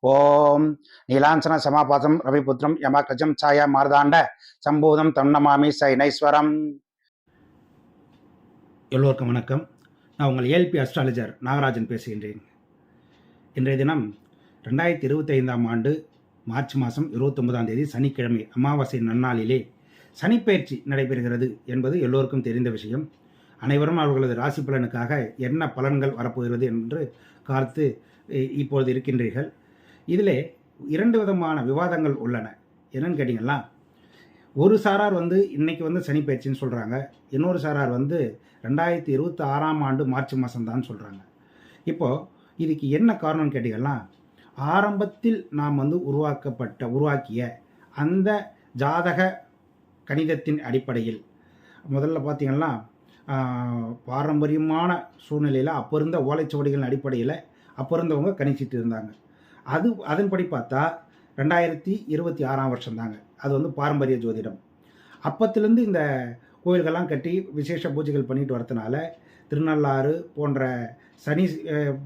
ஓம் நீலாஞ்சன சமாபாசம் ரவிபுத்திரம் யமகஜம் சாயா மார்தாண்ட சம்பூதம் தன்னமாமி சைனைஸ்வரம். எல்லோருக்கும் வணக்கம். நான் உங்கள் ஏல்பி அஸ்ட்ராலஜர் நாகராஜன் பேசுகின்றேன். இன்றைய தினம் ரெண்டாயிரத்தி இருபத்தைந்தாம் ஆண்டு மார்ச் மாதம் இருபத்தொன்பதாம் தேதி சனிக்கிழமை அமாவாசை நன்னாளிலே சனிப்பயிற்சி நடைபெறுகிறது என்பது எல்லோருக்கும் தெரிந்த விஷயம். அனைவரும் அவர்களது ராசி பலனுக்காக என்ன பலன்கள் வரப்போகிறது என்று காத்து இ- இப்பொழுது இருக்கின்றீர்கள். இதில் இரண்டு விதமான விவாதங்கள் உள்ளன. என்னன்னு கேட்டிங்கன்னா ஒரு சாரார் வந்து இன்றைக்கி வந்து சனி பயிற்சின்னு சொல்கிறாங்க இன்னொரு சாரார் வந்து ரெண்டாயிரத்தி இருபத்தி ஆறாம் ஆண்டு மார்ச் மாதம்தான் சொல்கிறாங்க இப்போது இதுக்கு என்ன காரணம்னு கேட்டிங்கன்னா ஆரம்பத்தில் நாம் வந்து உருவாக்கப்பட்ட உருவாக்கிய அந்த ஜாதக கணிதத்தின் அடிப்படையில் முதல்ல பார்த்தீங்கன்னா பாரம்பரியமான சூழ்நிலையில் அப்போ இருந்த ஓலைச்சுவடிகளின் அடிப்படையில் அப்போ இருந்தவங்க கணிச்சிட்டு இருந்தாங்க. அது அதன்படி பார்த்தா ரெண்டாயிரத்தி இருபத்தி ஆறாம் வருஷம் தாங்க அது வந்து பாரம்பரிய ஜோதிடம். அப்பத்துலேருந்து இந்த கோயில்கள்லாம் கட்டி விசேஷ பூஜைகள் பண்ணிட்டு வரதுனால திருநள்ளாறு போன்ற சனி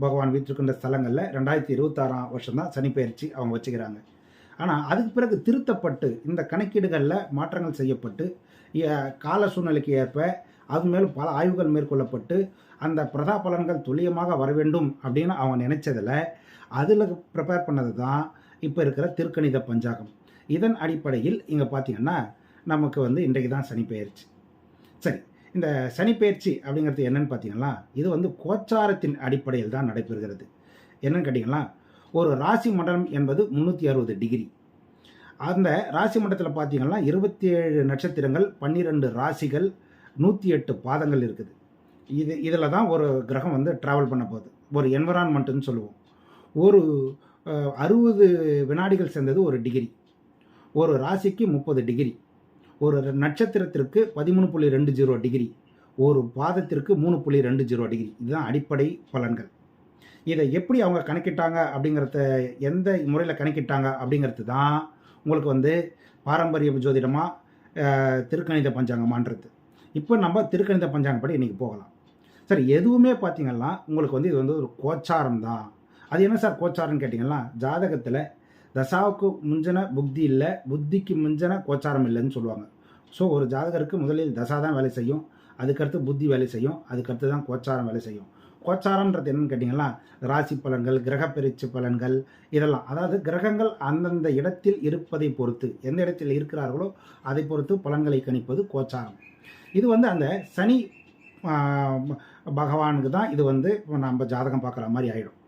பகவான் வீட்டிருக்கின்ற ஸ்தலங்களில் ரெண்டாயிரத்தி இருபத்தாறாம் வருஷம் தான் சனி பயிற்சி அவங்க வச்சுக்கிறாங்க. ஆனால் அதுக்கு பிறகு திருத்தப்பட்டு இந்த கணக்கீடுகளில் மாற்றங்கள் செய்யப்பட்டு கால சூழ்நிலைக்கு ஏற்ப அது மேல் பல ஆய்வுகள் மேற்கொள்ளப்பட்டு அந்த பிரதா பலன்கள் துல்லியமாக வர வேண்டும் அப்படின்னு அவங்க நினைச்சதில் அதில் ப்ரிப்பேர் பண்ணது தான் இப்போ இருக்கிற திருக்கணித பஞ்சாகம் இதன் அடிப்படையில் இங்கே பார்த்தீங்கன்னா நமக்கு வந்து இன்றைக்கு தான் சனி பெயர்ச்சி. சரி இந்த சனி பெயர்ச்சி அப்படிங்கிறது என்னன்னு பார்த்தீங்கன்னா இது வந்து கோச்சாரத்தின் அடிப்படையில் தான் நடைபெறுகிறது. என்னன்னு கேட்டிங்கன்னா ஒரு ராசி மண்டலம் என்பது முந்நூற்றி அறுபது டிகிரி. அந்த ராசி மண்டலத்தில் பார்த்தீங்கன்னா இருபத்தி ஏழு நட்சத்திரங்கள் பன்னிரெண்டு ராசிகள் நூற்றி எட்டு பாதங்கள் இருக்குது. இது இதில் தான் ஒரு கிரகம் வந்து ட்ராவல் பண்ண போகுது. ஒரு என்வரான்மெண்ட்டுன்னு சொல்லுவோம். ஒரு அறுபது வினாடிகள் சேர்ந்தது ஒரு டிகிரி. ஒரு ராசிக்கு முப்பது டிகிரி. ஒரு நட்சத்திரத்திற்கு பதிமூணு புள்ளி ரெண்டு ஜீரோ டிகிரி. ஒரு பாதத்திற்கு மூணு புள்ளி ரெண்டு ஜீரோ டிகிரி. இதுதான் அடிப்படை பலன்கள். இதை எப்படி அவங்க கணக்கிட்டாங்க அப்படிங்கிறத எந்த முறையில் கணக்கிட்டாங்க அப்படிங்கிறது தான் உங்களுக்கு வந்து பாரம்பரிய ஜோதிடமாக திருக்கணித பஞ்சாங்கமான்றது. இப்போ நம்ம திருக்கணித பஞ்சாங்கப்படி இன்றைக்கி போகலாம். சரி எதுவுமே பார்த்தீங்கன்னா உங்களுக்கு வந்து இது வந்து ஒரு கோச்சாரம் தான். அது என்ன சார் கோச்சாரம்னு கேட்டிங்கன்னா ஜாதகத்தில் தசாவுக்கு முஞ்சின புத்தி இல்லை புத்திக்கு முஞ்சின கோச்சாரம் இல்லைன்னு சொல்லுவாங்க. ஸோ ஒரு ஜாதகருக்கு முதலில் தசா தான் வேலை செய்யும் அதுக்கடுத்து புத்தி வேலை செய்யும் அதுக்கடுத்து தான் கோச்சாரம் வேலை செய்யும். கோச்சாரம்ன்றது என்னன்னு கேட்டிங்கன்னா ராசி பலன்கள் கிரக பிரிச்சு பலன்கள் இதெல்லாம். அதாவது கிரகங்கள் அந்தந்த இடத்தில் இருப்பதை பொறுத்து எந்த இடத்தில் இருக்கிறார்களோ அதை பொறுத்து பலன்களை கணிப்பது கோச்சாரம். இது வந்து அந்த சனி பகவானுக்கு தான் இது வந்து இப்போ நம்ம ஜாதகம் பார்க்குற மாதிரி ஆகிடும்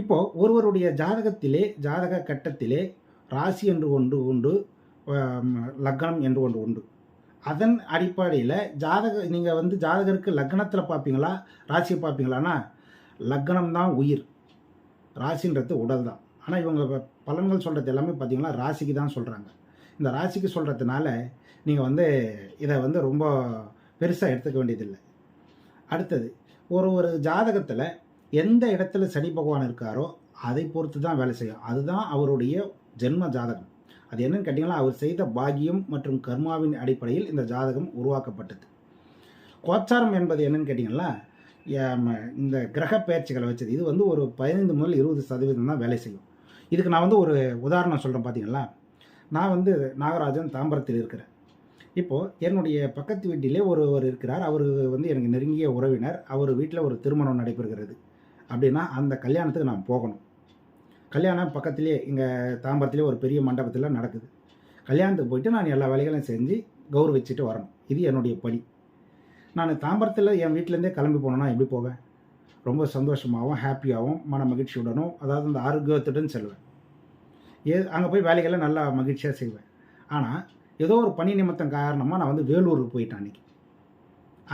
இப்போது ஒருவருடைய ஜாதகத்திலே ஜாதக கட்டத்திலே ராசி என்று ஒன்று உண்டு லக்னம் என்று ஒன்று உண்டு. அதன் அடிப்படையில் ஜாதக நீங்கள் வந்து ஜாதகருக்கு லக்னத்தில் பார்ப்பீங்களா ராசியை பார்ப்பீங்களான்னா லக்னம் தான் உயிர். ராசின்றது உடல் தான். ஆனால் இவங்க பலன்கள் சொல்கிறது எல்லாமே பார்த்தீங்கன்னா ராசிக்கு தான் சொல்கிறாங்க இந்த ராசிக்கு சொல்கிறதுனால நீங்கள் வந்து இதை வந்து ரொம்ப பெருசாக எடுத்துக்க வேண்டியதில்லை. அடுத்தது ஒரு ஒரு ஜாதகத்தில் எந்த இடத்துல சனி பகவான் இருக்காரோ அதை பொறுத்து தான் வேலை செய்யும். அதுதான் அவருடைய ஜென்ம ஜாதகம். அது என்னன்னு கேட்டிங்கன்னா அவர் செய்த பாகியம் மற்றும் கர்மாவின் அடிப்படையில் இந்த ஜாதகம் உருவாக்கப்பட்டது. கோச்சாரம் என்பது என்னன்னு கேட்டிங்கன்னா இந்த கிரக பயிற்சிகளை வச்சது. இது வந்து ஒரு பதினைந்து முதல் இருபது சதவீதம் தான் வேலை செய்யும். இதுக்கு நான் வந்து ஒரு உதாரணம் சொல்கிறேன் பார்த்தீங்களா நான் வந்து நாகராஜன் தாம்பரத்தில் இருக்கிறேன். இப்போது என்னுடைய பக்கத்து வீட்டிலே ஒருவர் இருக்கிறார். அவர் வந்து எனக்கு நெருங்கிய உறவினர். அவர் வீட்டில் ஒரு திருமணம் நடைபெறுகிறது. அப்படின்னா அந்த கல்யாணத்துக்கு நான் போகணும். கல்யாணம் பக்கத்துலேயே இங்கே தாம்பரத்துலேயே ஒரு பெரிய மண்டபத்தில் நடக்குது. கல்யாணத்துக்கு போயிட்டு நான் எல்லா வேலைகளையும் செஞ்சு கௌரவிச்சுட்டு வரணும். இது என்னுடைய பணி. நான் தாம்பரத்தில் என் வீட்டிலேருந்தே கிளம்பி போனேன்னா எப்படி போவேன்? ரொம்ப சந்தோஷமாகவும் ஹாப்பியாகவும் மன மகிழ்ச்சியுடனும் அதாவது அந்த ஆரோக்கியத்துடன் செல்வேன். ஏ அங்கே போய் வேலைகளை நல்லா மகிழ்ச்சியாக செய்வேன். ஆனால் ஏதோ ஒரு பணி நிமித்தம் காரணமாக நான் வந்து வேலூருக்கு போயிட்டேன் அன்றைக்கி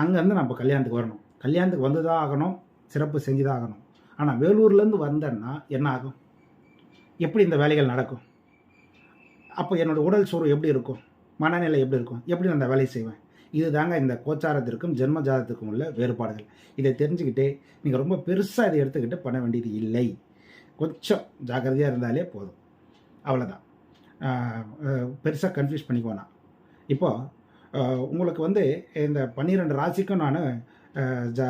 அங்கேருந்து நான் இப்போ கல்யாணத்துக்கு வரணும். கல்யாணத்துக்கு வந்து தான் ஆகணும் சிறப்பு செஞ்சு தான் ஆகணும். ஆனால் வேலூர்லேருந்து வந்தேன்னா என்ன ஆகும்? எப்படி இந்த வேலைகள் நடக்கும்? அப்போ என்னோடய உடல் சோர்வு எப்படி இருக்கும்? மனநிலை எப்படி இருக்கும்? எப்படி நான் அந்த வேலையை செய்வேன்? இதுதாங்க இந்த கோச்சாரத்திற்கும் ஜென்ம ஜாதத்திற்கும் உள்ள வேறுபாடுகள். இதை தெரிஞ்சுக்கிட்டு நீங்கள் ரொம்ப பெருசாக இதை எடுத்துக்கிட்டு பண்ண வேண்டியது இல்லை. கொஞ்சம் ஜாக்கிரதையாக இருந்தாலே போதும். அவ்வளோதான் பெருசாக கன்ஃபியூஸ் பண்ணிக்க வேணாம். இப்போது உங்களுக்கு வந்து இந்த பன்னிரெண்டு ராசிக்கும் நான் ஜ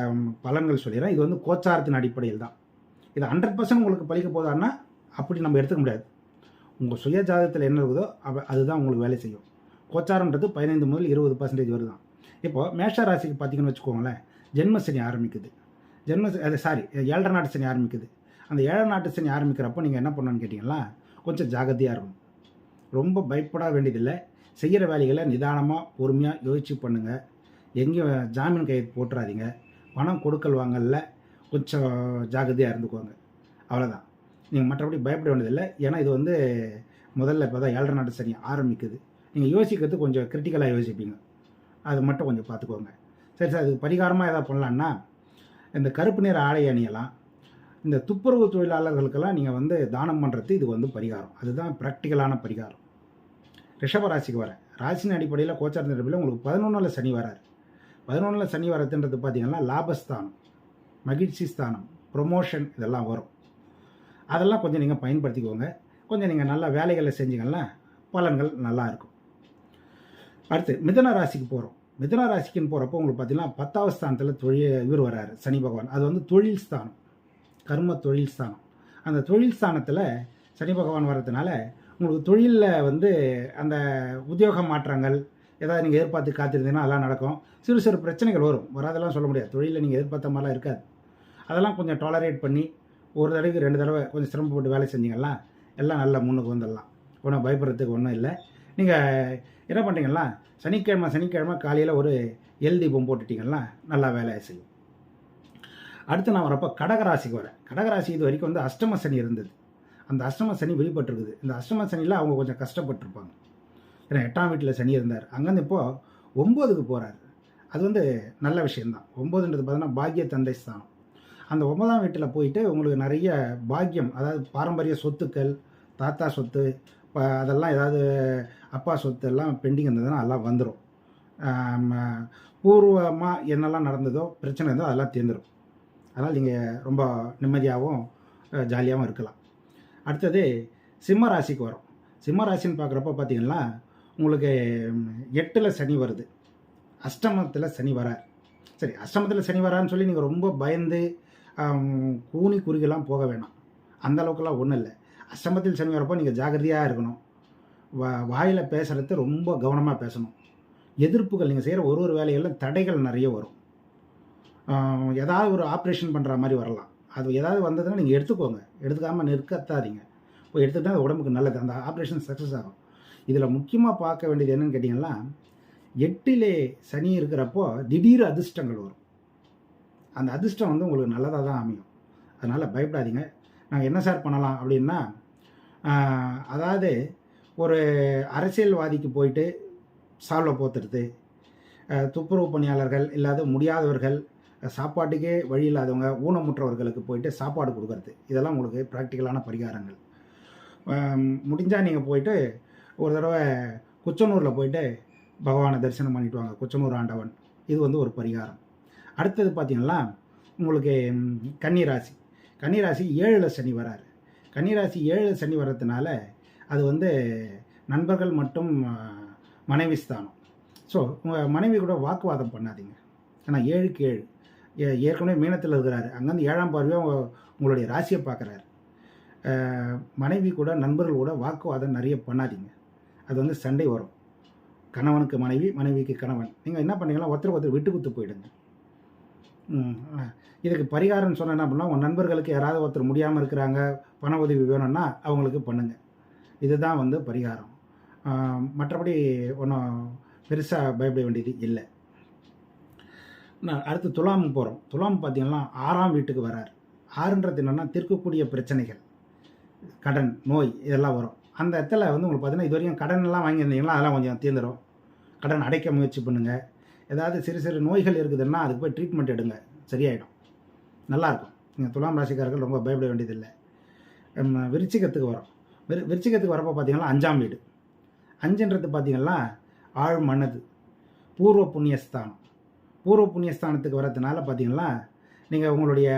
பலன்கள் சொல்லிடுறேன். இது வந்து கோச்சாரத்தின் அடிப்படையில் தான் இது ஹண்ட்ரட் பர்சன்ட் உங்களுக்கு பழிக்க போதான்னா அப்படி நம்ம எடுத்துக்க முடியாது. உங்கள் சுய ஜாதகத்தில் என்ன இருக்குதோ அவ அதுதான் உங்களுக்கு வேலை செய்யும். கோச்சாரன்றது பதினைந்து முதல் இருபது பர்சன்டேஜ் வருதான். இப்போது மேஷ ராசிக்கு பார்த்தீங்கன்னு வச்சுக்கோங்களேன் ஜென்மசனி ஆரம்பிக்குது. ஜென்ம அது சாரி ஏழரை நாட்டு சனி ஆரம்பிக்குது. அந்த ஏழரை நாட்டு சனி ஆரம்பிக்கிறப்போ நீங்கள் என்ன பண்ணணும்னு கேட்டிங்கன்னா கொஞ்சம் ஜாகிரதையாக இருக்கணும். ரொம்ப பயப்பட வேண்டியதில்லை. செய்கிற வேலைகளை நிதானமாக பொறுமையாக யோசிச்சு பண்ணுங்கள் எங்கேயும் ஜாமீன் கையெழுத்து போட்டுறாதீங்க. பணம் கொடுக்கல் வாங்கல கொஞ்சம் ஜாகிரதையாக இருந்துக்கோங்க. அவ்வளோதான் நீங்கள் மற்றபடி பயப்பட வேண்டியதில்லை. ஏன்னா இது வந்து முதல்ல இப்போ தான் ஏழரை நாட்டு சனி ஆரம்பிக்குது. நீங்கள் யோசிக்கிறது கொஞ்சம் கிரிட்டிக்கலாக யோசிப்பீங்க. அது மட்டும் கொஞ்சம் பார்த்துக்கோங்க. சரி சார் அதுக்கு பரிகாரமாக எதாவது பண்ணலான்னா இந்த கருப்பு நிற ஆடை அணியலாம். இந்த துப்புரவு தொழிலாளர்களுக்கெல்லாம் நீங்கள் வந்து தானம் பண்ணுறது இது வந்து பரிகாரம். அதுதான் ப்ராக்டிக்கலான பரிகாரம். ரிஷப ராசிக்கு வர ராசின் அடிப்படையில் கோச்சாரத்தின் அடிப்படையில் உங்களுக்கு பதினொன்றில் சனி வராரு. பதினொன்றில் சனி வரதுன்றது பார்த்தீங்கன்னா லாபஸ்தானம். மகிழ்ச்சி ஸ்தானம் ப்ரொமோஷன் இதெல்லாம் வரும். அதெல்லாம் கொஞ்சம் நீங்கள் பயன்படுத்திக்கோங்க. கொஞ்சம் நீங்கள் நல்லா வேலைகளை செஞ்சீங்கன்னா பலன்கள் நல்லா இருக்கும். அடுத்து மிதன ராசிக்கு போகிறோம் மிதன ராசிக்குன்னு போகிறப்போ உங்களுக்கு பார்த்தீங்கன்னா பத்தாவது ஸ்தானத்தில் தொழில் இவர் வராரு சனி பகவான். அது வந்து தொழில் ஸ்தானம் கர்ம தொழில் ஸ்தானம். அந்த தொழில் ஸ்தானத்தில் சனி பகவான் வர்றதுனால உங்களுக்கு தொழிலில் வந்து அந்த உத்தியோக மாற்றங்கள் ஏதாவது நீங்கள் எதிர்பார்த்து காத்திருந்தீங்கன்னா அதெல்லாம் நடக்கும். சிறு சிறு பிரச்சனைகள் வரும். வராதெல்லாம் சொல்ல முடியாது. தொழிலில் நீங்கள் எதிர்பார்த்த மாதிரிலாம் இருக்காது. அதெல்லாம் கொஞ்சம் டாலரேட் பண்ணி ஒரு தடவைக்கு ரெண்டு தடவை கொஞ்சம் சிரமப்பட்டு வேலை செஞ்சீங்கன்னா எல்லாம் நல்லா முன்னுக்கு வந்துடலாம். ஒன்றும் பயப்படுறதுக்கு ஒன்றும் இல்லை. நீங்கள் என்ன பண்ணுறீங்களா சனிக்கிழமை சனிக்கிழமை காலையில் ஒரு எல் தீபம் நல்லா வேலை செய்யும். அடுத்து நான் வரப்போ கடகராசிக்கு வரேன். கடகராசி இது வரைக்கும் வந்து அஷ்டம சனி இருந்தது. அந்த அஷ்டம சனி வெளிப்பட்டிருக்குது. இந்த அஷ்டம சனியில் அவங்க கொஞ்சம் கஷ்டப்பட்டிருப்பாங்க. ஏன்னா எட்டாம் வீட்டில் சனி இருந்தார். அங்கேருந்து இப்போது ஒம்போதுக்கு போகிறார் அது வந்து நல்ல விஷயந்தான் ஒம்போதுன்றது பார்த்தீங்கன்னா பாக்கிய தந்தை ஸ்தானம். அந்த ஒன்பதாம் வீட்டில் போயிட்டு உங்களுக்கு நிறைய பாக்கியம் அதாவது பாரம்பரிய சொத்துக்கள் தாத்தா சொத்து இப்போ அதெல்லாம் ஏதாவது அப்பா சொத்து எல்லாம் பெண்டிங் இருந்ததுன்னா அதெல்லாம் வந்துடும் பூர்வமாக என்னெல்லாம் நடந்ததோ பிரச்சனை இருந்தோ அதெல்லாம் தீர்ந்துடும் அதனால் நீங்கள் ரொம்ப நிம்மதியாகவும் ஜாலியாகவும் இருக்கலாம். அடுத்தது சிம்ம ராசிக்கு வரும். சிம்ம ராசின்னு பார்க்குறப்ப பார்த்தீங்கன்னா உங்களுக்கு எட்டில் சனி வருது. அஷ்டமத்தில் சனி வரார். சரி அஷ்டமத்தில் சனி வரான்னு சொல்லி நீங்கள் ரொம்ப பயந்து கூனி குறுகெல்லாம் போக வேணாம். அந்த அளவுக்குலாம் ஒன்றும் இல்லை. அஷ்டமத்தில் சனி வரப்போ நீங்கள் ஜாகிரதையாக இருக்கணும். வா வாயில் பேசுகிறது ரொம்ப கவனமாக பேசணும். எதிர்ப்புகள் நீங்கள் செய்கிற ஒரு ஒரு வேலைகளில் தடைகள் நிறைய வரும். ஏதாவது ஒரு ஆப்ரேஷன் பண்ணுற மாதிரி வரலாம். அது ஏதாவது வந்ததுன்னா நீங்கள் எடுத்துக்கோங்க. எடுத்துக்காமல் நிற்கத்தாதீங்க. இப்போ எடுத்துக்கிட்டா அது உடம்புக்கு நல்லது. அந்த ஆப்ரேஷன் சக்ஸஸ் ஆகும். இதில் முக்கியமாக பார்க்க வேண்டியது என்னன்னு கேட்டிங்கன்னா எட்டிலே சனி இருக்கிறப்போ திடீர் அதிர்ஷ்டங்கள் வரும். அந்த அதிர்ஷ்டம் வந்து உங்களுக்கு நல்லதாக தான் அமையும். அதனால் பயப்படாதீங்க. நாங்கள் என்ன சார் பண்ணலாம் அப்படின்னா அதாவது ஒரு அரசியல்வாதிக்கு போயிட்டு சால்வை போத்துறது துப்புரவு பணியாளர்கள் இல்லாத முடியாதவர்கள் சாப்பாட்டுக்கே வழி இல்லாதவங்க ஊனமுற்றவர்களுக்கு போயிட்டு சாப்பாடு கொடுக்கறது. இதெல்லாம் உங்களுக்கு ப்ராக்டிக்கலான பரிகாரங்கள். முடிஞ்சால் நீங்கள் போயிட்டு ஒரு தடவை குச்சனூரில் போயிட்டு பகவானை தரிசனம் பண்ணிட்டு வாங்க குச்சனூர் ஆண்டவன். இது வந்து ஒரு பரிகாரம். அடுத்தது பார்த்தீங்கன்னா உங்களுக்கு கன்னிராசி. கன்னிராசி ஏழில் சனி வராரு. கன்னிராசி ஏழில் சனி வர்றதுனால அது வந்து நண்பர்கள் மட்டும் மனைவி ஸ்தானம். ஸோ உங்கள் மனைவி கூட வாக்குவாதம் பண்ணாதீங்க. ஏன்னா ஏழுக்கு ஏழு. ஏ- ஏற்கனவே மீனத்தில் இருக்கிறாரு. அங்கேருந்து ஏழாம் பார்வையாக உங்களுடைய ராசியை பார்க்குறாரு மனைவி கூட நண்பர்கள் கூட வாக்குவாதம் நிறைய பண்ணாதீங்க. அது வந்து சண்டை வரும். கணவனுக்கு மனைவி மனைவிக்கு கணவன். நீங்கள் என்ன பண்ணீங்கன்னா ஒருத்தர் ஒருத்தர் விட்டு கொடுத்து போயிடுங்க. இதுக்கு பரிகாரம் சொன்ன என்ன பண்ணலாம் உங்கள் நண்பர்களுக்கு யாராவது ஒருத்தர் முடியாமல் இருக்கிறாங்க பண உதவி வேணும்னா அவங்களுக்கு பண்ணுங்கள் இதுதான் வந்து பரிகாரம். மற்றபடி ஒன்றும் பெருசாக பயப்பட வேண்டியது இல்லை. நான் அடுத்து துலாம் போகிறோம் துலாம் பார்த்தீங்கன்னா ஆறாம் வீட்டுக்கு வரார். ஆறுன்றது என்னென்னா தீர்க்கக்கூடிய பிரச்சனைகள். கடன் நோய் இதெல்லாம் வரும். அந்த இடத்துல வந்து உங்களுக்கு பார்த்தீங்கன்னா இது வரைக்கும் கடன் எல்லாம் வாங்கியிருந்தீங்களா? அதெல்லாம் கொஞ்சம் தீர்ந்துடும் கடன் அடைக்க முயற்சி பண்ணுங்கள் ஏதாவது சிறு சிறு நோய்கள் இருக்குதுன்னா அதுக்கு போய் ட்ரீட்மெண்ட் எடுங்க. சரியாயிடும். நல்லாயிருக்கும். நீங்கள் துலாம் ராசிக்காரர்கள் ரொம்ப பயப்பட வேண்டியதில்லை. விருச்சிகத்துக்கு வரோம். விரு விருச்சிகத்துக்கு வரப்போ பார்த்தீங்கன்னா அஞ்சாம் வீடு. அஞ்சுன்றது பார்த்தீங்கன்னா ஆழ் மனது. பூர்வ புண்ணியஸ்தானம். பூர்வ புண்ணியஸ்தானத்துக்கு வரதுனால பார்த்தீங்கன்னா நீங்கள் உங்களுடைய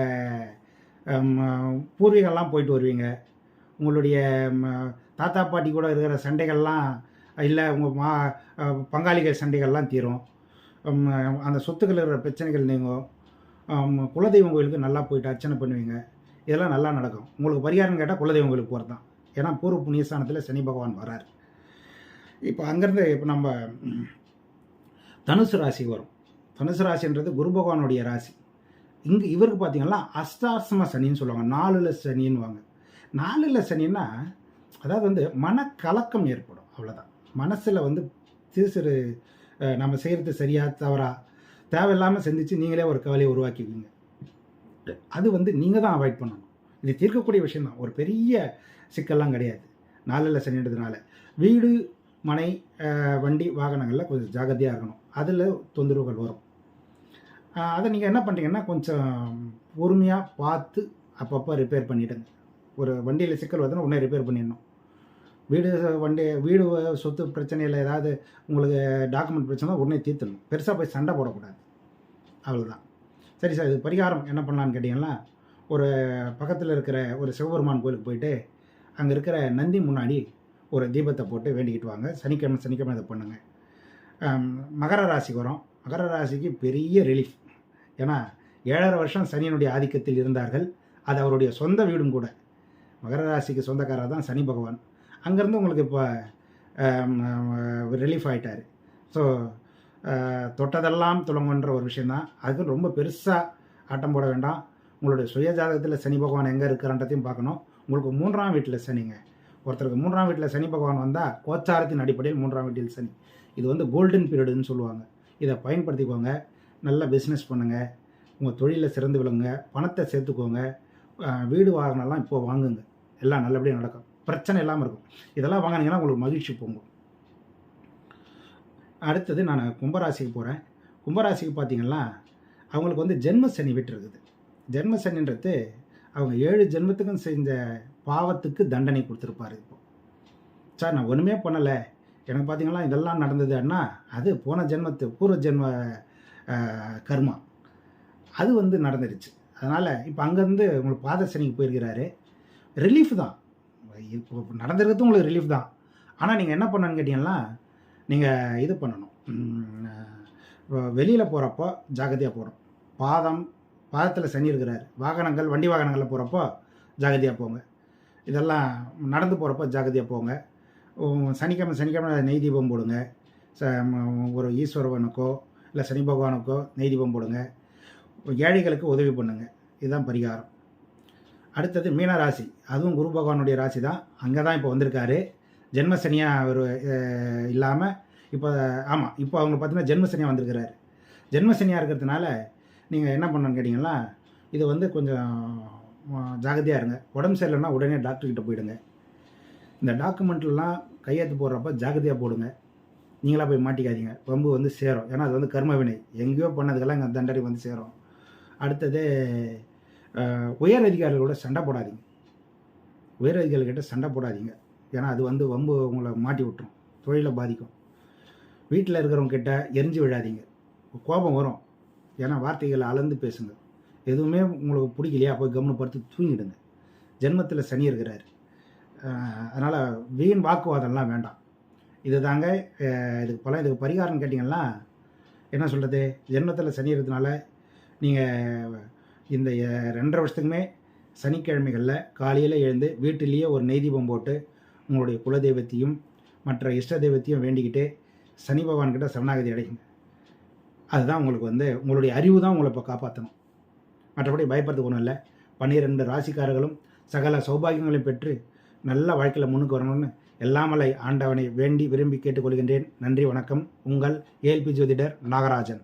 பூர்வீகம்லாம் போயிட்டு வருவீங்க. உங்களுடைய தாத்தா பாட்டி கூட இருக்கிற சண்டைகள்லாம் இல்லை உங்கள் மா பங்காளிகள் சண்டைகள்லாம் தீரும். அந்த சொத்துக்கள் இருக்கிற பிரச்சனைகள் நீங்கும். குலதெய்வம் கோயிலுக்கு நல்லா போயிட்டு அர்ச்சனை பண்ணுவீங்க. இதெல்லாம் நல்லா நடக்கும். உங்களுக்கு பரிகாரம் கேட்டால் குலதெய்வம் கோயிலுக்கு போகிறது தான் ஏன்னா பூர்வ புண்ணியஸ்தானத்தில் சனி பகவான் வரார் இப்போ அங்கேருந்து இப்போ நம்ம தனுசு ராசி வரும். தனுசு ராசின்றது குரு பகவானுடைய ராசி. இங்கே இவருக்கு பார்த்தீங்கன்னா அஷ்டாசம சனின்னு சொல்லுவாங்க. நாலுல சனின்னுவாங்க. நாலுல சனின்னா அதாவது வந்து மனக்கலக்கம் ஏற்படும். அவ்வளோதான் மனசில் வந்து சிறு சிறு நம்ம செய்கிறது சரியா தவறா தேவையில்லாமல் சிந்திச்சு நீங்களே ஒரு கவலையை உருவாக்கிக்குவீங்க அது வந்து நீங்கள் தான் அவாய்ட் பண்ணணும். இது தீர்க்கக்கூடிய விஷயம்தான் ஒரு பெரிய சிக்கல்லாம் கிடையாது. நாளில் சென்றதுனால வீடு மனை வண்டி வாகனங்களில் கொஞ்சம் ஜாகிரதையாக இருக்கணும். அதில் தொந்தரவுகள் வரும். அதை நீங்கள் என்ன பண்ணுறீங்கன்னா கொஞ்சம் பொறுமையாக பார்த்து அப்பப்போ ரிப்பேர் பண்ணிவிடுங்க ஒரு வண்டியில் சிக்கல் வருதுன்னா உடனே ரிப்பேர் பண்ணிடணும். வீடு வண்டி வீடு சொத்து பிரச்சனையில் ஏதாவது உங்களுக்கு டாக்குமெண்ட் பிரச்சனை உடனே தீர்த்துடணும். பெருசாக போய் சண்டை போடக்கூடாது. அவ்வளோதான் சரி சார் இது பரிகாரம் என்ன பண்ணலான்னு கேட்டிங்கன்னா ஒரு பக்கத்தில் இருக்கிற ஒரு சிவபெருமான் கோயிலுக்கு போயிட்டு அங்கே இருக்கிற நந்தி முன்னாடி ஒரு தீபத்தை போட்டு வேண்டிக்கிட்டு வாங்க. சனிக்கிழமை சனிக்கிழமை இதை பண்ணுங்கள் மகர ராசி வரும். மகர ராசிக்கு பெரிய ரிலீஃப் ஏன்னா ஏழரை வருஷம் சனியினுடைய ஆதிக்கத்தில் இருந்தார்கள். அது அவருடைய சொந்த வீடும் கூட. மகர ராசிக்கு சொந்தக்காரர் தான் சனி பகவான். அங்கேருந்து உங்களுக்கு இப்போ ரிலீஃப் ஆகிட்டார் ஸோ தொட்டதெல்லாம் துளங்குன்ற ஒரு விஷயந்தான் அதுக்கு ரொம்ப பெருசாக ஆட்டம் போட வேண்டாம். உங்களுடைய சுய ஜாதகத்தில் சனி பகவான் எங்கே இருக்கிறன்றதையும் பார்க்கணும். உங்களுக்கு மூன்றாம் வீட்டில் சனிங்க. ஒருத்தருக்கு மூன்றாம் வீட்டில் சனி பகவான் வந்தால் கோச்சாரத்தின் அடிப்படையில் மூன்றாம் வீட்டில் சனி. இது வந்து கோல்டன் பீரியடுன்னு சொல்லுவாங்க. இதை பயன்படுத்திக்கோங்க. நல்ல பிஸ்னஸ் பண்ணுங்கள் உங்கள் தொழிலில் சிறந்து விளங்குங்க. பணத்தை சேர்த்துக்கோங்க. வீடு வாகனம்லாம் இப்போது வாங்குங்க. எல்லாம் நல்லபடியாக நடக்கும். பிரச்சனை இல்லாமல் இருக்கும். இதெல்லாம் வாங்கினீங்கன்னா உங்களுக்கு மகிழ்ச்சி பொங்கும். அடுத்தது நான் கும்பராசிக்கு போகிறேன் கும்பராசிக்கு பார்த்தீங்கன்னா அவங்களுக்கு வந்து ஜென்ம சனி விட்டு இருக்குது. ஜென்ம சனின்றது அவங்க ஏழு ஜென்மத்துக்கும் செஞ்ச பாவத்துக்கு தண்டனை கொடுத்துருப்பாரு இப்போ. சார் நான் ஒன்றுமே பண்ணலை. எனக்கு பார்த்தீங்கன்னா இதெல்லாம் நடந்தது அண்ணா அது போன ஜென்மத்து பூர்வ ஜென்ம கர்மா. அது வந்து நடந்துருச்சு. அதனால் இப்போ அங்கேருந்து உங்களுக்கு பாதசனிக்கு போயிருக்கிறாரு. ரிலீஃப் தான். இப்போ நடந்திருக்கிறது உங்களுக்கு ரிலீஃப் தான். ஆனால் நீங்கள் என்ன பண்ணணும்னு கேட்டிங்கன்னா நீங்கள் இது பண்ணணும். வெளியில் போகிறப்போ ஜாகிரதையாக போகணும். பாதம் பாதத்தில் சனி இருக்கிறார். வாகனங்கள் வண்டி வாகனங்களில் போகிறப்போ ஜாகிரதையாக போங்க. இதெல்லாம் நடந்து போகிறப்போ ஜாகிரதையாக போங்க. சனிக்கிழமை சனிக்கிழமை நெய் தீபம் போடுங்க. ச ஒரு ஈஸ்வரவனுக்கோ இல்லை சனி பகவானுக்கோ நெய் தீபம் போடுங்க. ஏழைகளுக்கு உதவி பண்ணுங்கள் இதுதான் பரிகாரம். அடுத்தது மீன ராசி. அதுவும் குரு பகவானுடைய ராசி தான் அங்கே தான் இப்போ வந்திருக்காரு. ஜென்மசனியாக அவர் இல்லாமல் இப்போ ஆமாம் இப்போ அவங்க பார்த்தீங்கன்னா ஜென்மசனியாக வந்திருக்கிறாரு. ஜென்மசனியாக இருக்கிறதுனால நீங்கள் என்ன பண்ணணும்னு கேட்டிங்கன்னா இது வந்து கொஞ்சம் ஜாகிரதையாக இருங்க. உடம்பு சரியில்லைன்னா உடனே டாக்டர்கிட்ட போயிடுங்க. இந்த டாக்குமெண்ட்லாம் கையெழுத்து போடுறப்ப ஜாகிரதையாக போடுங்க. நீங்களாக போய் மாட்டிக்காதீங்க. வம்பு வந்து சேரும். ஏன்னா அது வந்து கர்ம வினை எங்கேயோ பண்ணதுக்கெல்லாம் இங்கே தண்டனை வந்து சேரும். அடுத்தது உயர் அதிகாரிகளோட சண்டை போடாதீங்க. உயர் அதிகாரிகிட்ட சண்டை போடாதீங்க. ஏன்னா அது வந்து வம்பு உங்களை மாட்டி விட்டுரும். தொழிலை பாதிக்கும். வீட்டில் இருக்கிறவங்க கிட்ட எரிஞ்சு விழாதீங்க. கோபம் வரும். ஏன்னா வார்த்தைகளை அளந்து பேசுங்க. எதுவுமே உங்களுக்கு பிடிக்கலையா? போய் கவனப்படுத்தி தூங்கிடுங்க. ஜென்மத்தில் சனி இருக்கிறாரு. அதனால் வீண் வாக்குவாதம்லாம் வேண்டாம். இது தாங்க இதுக்கு பல இதுக்கு பரிகாரம் கேட்டிங்கன்னா என்ன சொல்கிறது ஜென்மத்தில் சனி இருக்கிறதுனால நீங்கள் இந்த ரெண்டரை வருஷத்துக்குமே சனிக்கிழமைகளில் காலையில் எழுந்து வீட்டிலேயே ஒரு நெய் தீபம் போட்டு உங்களுடைய குலதெய்வத்தையும் மற்ற இஷ்ட தெய்வத்தையும் வேண்டிக்கிட்டு சனி பகவான்கிட்ட சரணாகதி அடையுங்க. அதுதான் உங்களுக்கு வந்து உங்களுடைய அறிவு தான் உங்களை இப்போ காப்பாற்றணும். மற்றபடி பயப்படுறதுக்கு ஒன்றும் இல்லை. பன்னிரெண்டு ராசிக்காரர்களும் சகல சௌபாகியங்களையும் பெற்று நல்ல வாழ்க்கையில் முன்னுக்கு வரணும்னு எல்லாமலை ஆண்டவனை வேண்டி விரும்பி கேட்டுக்கொள்கின்றேன். நன்றி வணக்கம். உங்கள் ஏல்பி ஜோதிடர் நாகராஜன்.